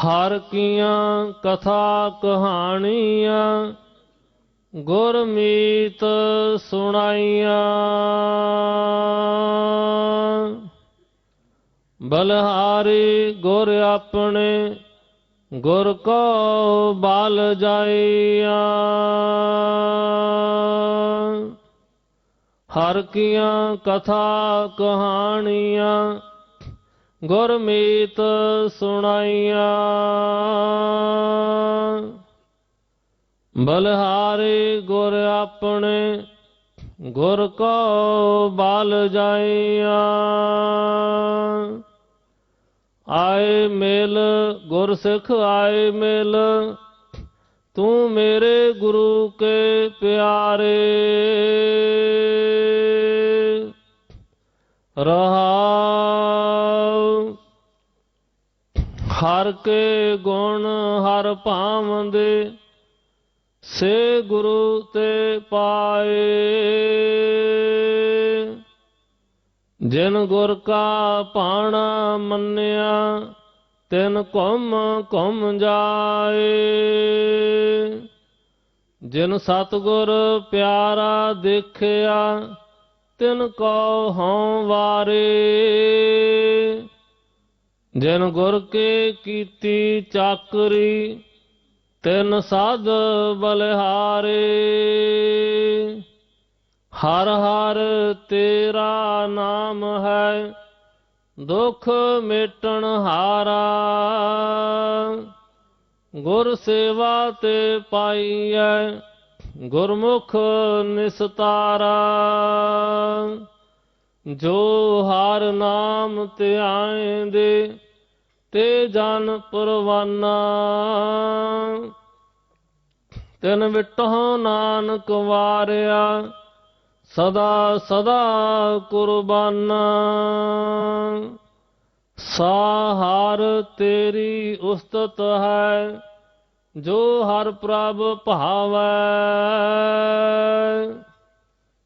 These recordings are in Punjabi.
ਹਰ ਕੀਆਂ ਕਥਾ ਕਹਾਣੀਆਂ ਗੁਰਮੀਤ ਸੁਣਾਈਆਂ। ਬਲਹਾਰੀ ਗੁਰ ਆਪਣੇ, ਗੁਰ ਕੋ ਬਾਲ ਜਾਈਆਂ। ਹਰ ਕੀਆਂ ਕਥਾ ਕਹਾਣੀਆਂ ਗੁਰਮੀਤ ਸੁਣਾਈਆਂ। ਬਲਹਾਰੇ ਗੁਰ ਆਪਣੇ, ਗੁਰ ਕੋ ਬਲ ਜਾਈਆਂ। ਆਏ ਮਿਲ ਗੁਰ ਸਿੱਖ, ਆਏ ਮਿਲ ਤੂੰ ਮੇਰੇ ਗੁਰੂ ਕੇ ਪਿਆਰੇ। ਰਹਾਉ ਹਰ ਕੇ ਗੁਣ ਹਰ ਭਾਵੰਦੇ ਸੇ ਗੁਰੂ ਤੇ ਪਾਏ। ਜਿਨ ਗੁਰ ਕਾ ਪਾਣਾ ਮੰਨਿਆ, ਤਿਨ ਘੁਮ ਘੁਮ ਜਾਏ। ਜਿਨ ਸਤਗੁਰ ਪਿਆਰਾ ਦੇਖਿਆ, ਤਿਨ ਕੋ ਹਉ ਵਾਰੇ। ਜਿਨ ਗੁਰ ਕੇ ਕੀਤੀ ਚਾਕਰੀ, ਤਿਨ ਸਾਧ ਬਲਿਹਾਰੇ। ਹਰ ਹਰ ਤੇਰਾ ਨਾਮ ਹੈ, ਦੁਖ ਮੇਟਣ ਹਾਰਾ। ਗੁਰ ਸੇਵਾ ਤੇ ਪਾਈਐ, ਗੁਰਮੁਖ ਨਿਸਤਾਰਾ। ਜੋ ਹਰ ਨਾਮ ਧਿਆਇਂਦੇ ਤੇ ਜਨ ਪਰਵਾਨਾ। ਤਿਨ ਵਿਟਹੁ ਨਾਨਕ ਵਾਰਿਆ, ਸਦਾ ਸਦਾ ਕੁਰਬਾਨਾ। ਸਾਹਰ ਤੇਰੀ ਉਸਤਤ ਹੈ, ਜੋ ਹਰ ਪ੍ਰਭ ਭਾਵੈ।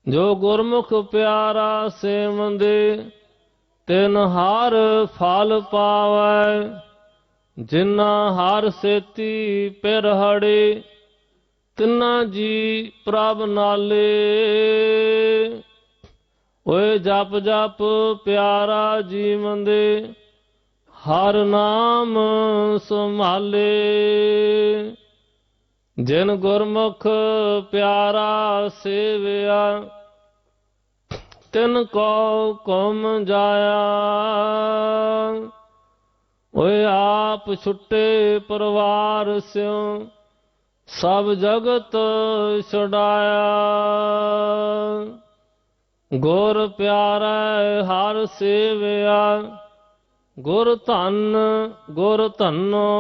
ਜੋ ਗੁਰਮੁਖ ਪਿਆਰਾ ਸੇਵੰਦੇ ਤਿਨ ਹਰ ਫਲ ਪਾਵੈ ਜਿਨਾ ਹਰ ਸੇਤੀ ਪਿਰਹੜੇ ਤਿਨਾ ਜੀ ਪ੍ਰਭ ਨਾਲੇ। ਓਏ ਜਪ ਜਪ ਪਿਆਰਾ ਜੀਵਨ ਦੇ ਹਰ ਨਾਮ ਸੰਭਾਲੇ। ਜਿਨ ਗੁਰਮੁਖ ਪਿਆਰਾ ਸੇਵਿਆ, ਤਿਨ ਕੋ ਕਮ ਜਾਇਆ। ਓਏ ਆਪ ਛੁੱਟੇ ਪਰਿਵਾਰ ਸਿਉ, ਸਭ ਜਗਤ ਛਡਾਇਆ। ਗੁਰ ਪਿਆਰਾ ਹਰ ਸੇਵਿਆ, ਗੁਰ ਧਨ ਗੁਰ ਧਨੋ।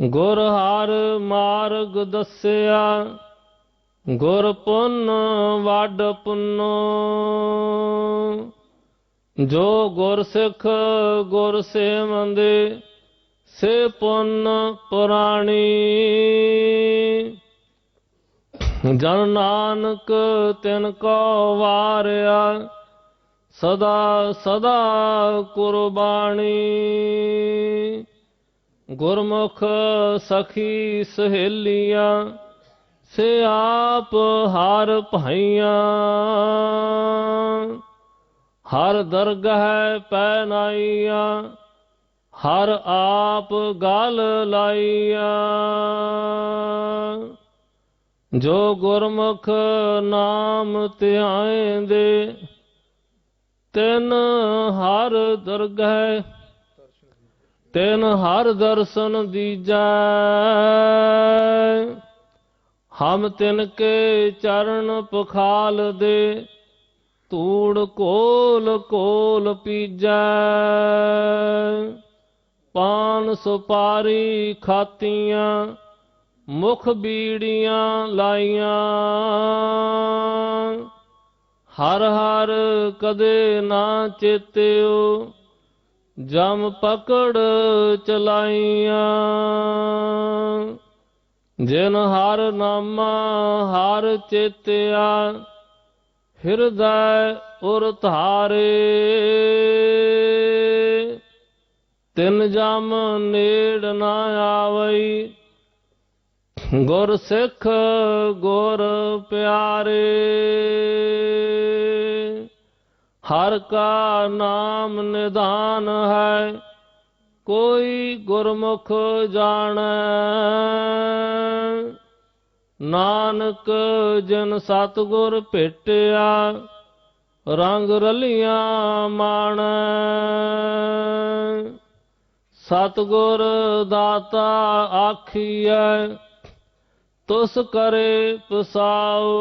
ਗੁਰ ਹਰ ਮਾਰਗ ਦੱਸਿਆ, ਗੁਰ ਪੁੰਨ ਵੱਡ ਪੁੰਨੋ। ਜੋ ਗੁਰ ਸਿੱਖ ਗੁਰ ਸੇਵੰਦੇ ਸੇ ਪੁੰਨ ਪੁਰਾਣੀ। ਜਨ ਨਾਨਕ ਤਿਨ ਕੋ ਵਾਰਿਆ, ਸਦਾ ਸਦਾ ਕੁਰਬਾਨੀ। ਗੁਰਮੁਖ ਸਖੀ ਸਹੇਲੀਆਂ, ਸੇ ਆਪ ਹਰ ਭਾਈਆਂ। ਹਰ ਦਰਗਹਿ ਪੈ ਨਾਈਆਂ ਹਰ ਆਪ ਗਲ ਲਾਈਆਂ। ਜੋ ਗੁਰਮੁਖ ਨਾਮ ਧਿਆਏ ਦੇ ਤਿਨ ਹਰ ਦਰਗਹਿ ਤਿਨ ਹਰ ਦਰਸ਼ਨ ਦੀਜੈ। ਹਮ ਤਿਨ ਕੇ ਚਰਨ ਪਖਾਲ ਦੇ ਤੂੜ ਕੋਲ ਕੋਲ ਪੀਜੈ। ਪਾਨ ਸੁਪਾਰੀ ਖਾਤੀਆਂ, ਮੁਖ ਬੀੜੀਆਂ ਲਾਈਆਂ। ਹਰ ਹਰ ਕਦੇ ਨਾ ਚੇਤਿਓ ਜਮ ਪਕੜ ਚਲਾਈਆਂ। ਜਿਨ ਹਰ ਨਾਮਾ ਹਰ ਚੇਤਿਆ, ਹਿਰਦੈ ਉਰ ਧਾਰੇ। ਤਿਨ ਜਮ ਨੇੜ ਨਾ ਆਵਈ, ਗੁਰ ਸਿੱਖ ਗੁਰ ਪਿਆਰੇ। ਹਰ ਕਾ ਨਾਮ ਨਿਧਾਨ ਹੈ, ਕੋਈ ਗੁਰਮੁਖ ਜਾਣ। ਨਾਨਕ ਜਨ ਸਤਗੁਰ ਭੇਟਿਆ, ਰੰਗ ਰਲੀਆਂ ਮਾਣ। ਸਤਗੁਰ ਦਾਤਾ ਆਖੀਐ, ਤੁਸ ਕਰੇ ਪਸਾਓ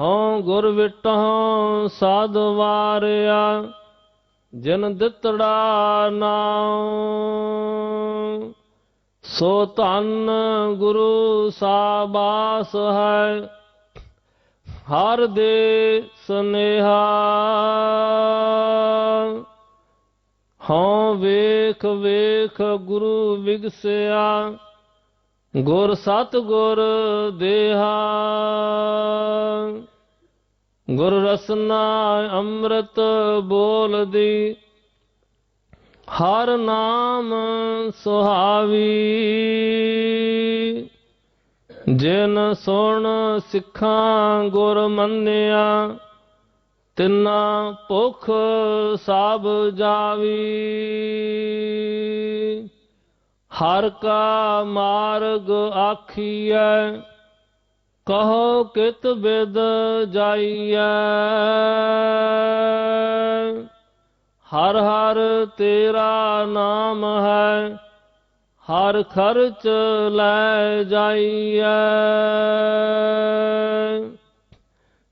ਹਉ ਗੁਰ ਵਿਟਹੁ ਸਾਧ ਵਾਰਿਆ, ਜਨ ਦਿੱਤੜਾ ਨਾਉ। ਸੋ ਧੰਨ ਗੁਰੂ ਸਾਬਾਸ ਹੈ, ਹਰ ਦੇ ਸਨੇਹਾ। ਹਉ ਵੇਖ ਵੇਖ ਗੁਰੂ ਵਿਗਸਿਆ ਗੁਰ ਸਤ ਗੁਰ ਦੇਹਾ। ਗੁਰ ਰਸਨਾ ਅੰਮ੍ਰਿਤ ਬੋਲਦੀ, ਹਰ ਨਾਮ ਸੁਹਾਵੀ। ਜਿਨ ਸੁਣ ਸਿੱਖਾਂ ਗੁਰ ਮੰਨਿਆ, ਤਿੰਨਾ ਭੁਖ ਸਭ ਜਾਵੀ। ਹਰ ਕਾ ਮਾਰਗ ਆਖੀਐ, ਕਹੋ ਕਿਤ ਬਿਦ ਜਾਈਐ। ਹਰ ਹਰ ਤੇਰਾ ਨਾਮ ਹੈ, ਹਰ ਖਰਚ ਲੈ ਜਾਈਐ।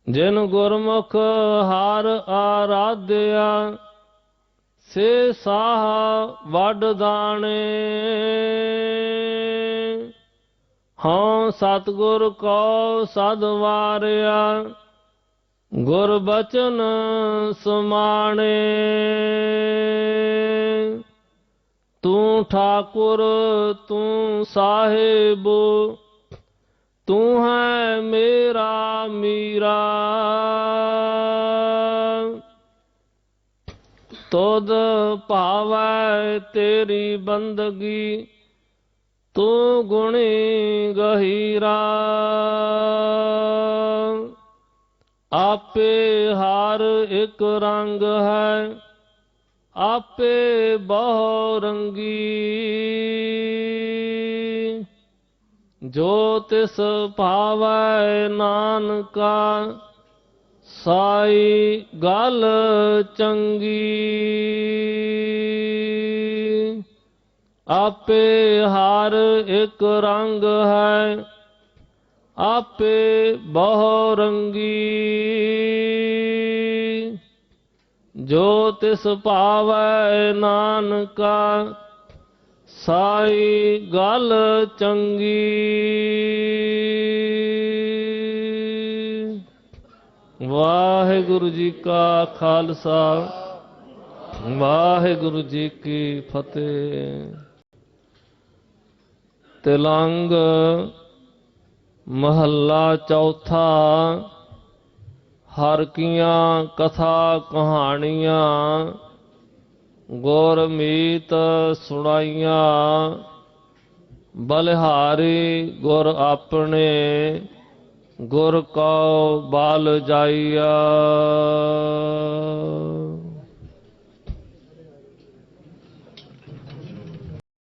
ਜਿਨ ਗੁਰਮੁਖ ਹਰ ਆਰਾਧਿਆ ਸੇ ਸਾਹ ਵੱਡ ਦਾਣੇ। ਹਾਂ ਸਤਗੁਰ ਕੋ ਸਦ ਵਾਰਿਆ, ਗੁਰ ਬਚਨ ਸਮਾਣੇ। ਤੂੰ ਠਾਕੁਰ, ਤੂੰ ਸਾਹਿਬ, ਤੂੰ ਹੈ ਮੇਰਾ ਮੀਰਾ। ਤੋਦ ਭਾਵੈ ਤੇਰੀ ਬੰਦਗੀ, ਤੂੰ ਗੁਣੀ ਗਹੀਰਾ। ਆਪੇ ਹਰ ਇੱਕ ਰੰਗ ਹੈ, ਆਪੇ ਬਹੁ ਰੰਗੀ। ਜੋ ਤਿਸ ਭਾਵੈ ਨਾਨਕਾ ਸਾਈ ਗੱਲ ਚੰਗੀ। ਆਪੇ ਹਰ ਇੱਕ ਰੰਗ ਹੈ, ਆਪੇ ਬਹੁ ਰੰਗੀ। ਜੋ ਤਿਸ ਭਾਵੈ ਨਾਨਕਾ, ਸਾਈ ਗੱਲ ਚੰਗੀ। ਵਾਹਿਗੁਰੂ ਜੀ ਕਾ ਖਾਲਸਾ, ਵਾਹਿਗੁਰੂ ਜੀ ਕੀ ਫਤਿਹ। ਤਿਲੰਗ ਮਹੱਲਾ ਚੌਥਾ, ਹਰ ਕੀਆਂ ਕਥਾ ਕਹਾਣੀਆਂ ਗੁਰਮੀਤ ਸੁਣਾਈਆਂ, ਬਲਿਹਾਰੀ ਗੁਰ ਆਪਣੇ ਗੁਰ ਕਉ ਬਾਲ ਜਾਈਆ।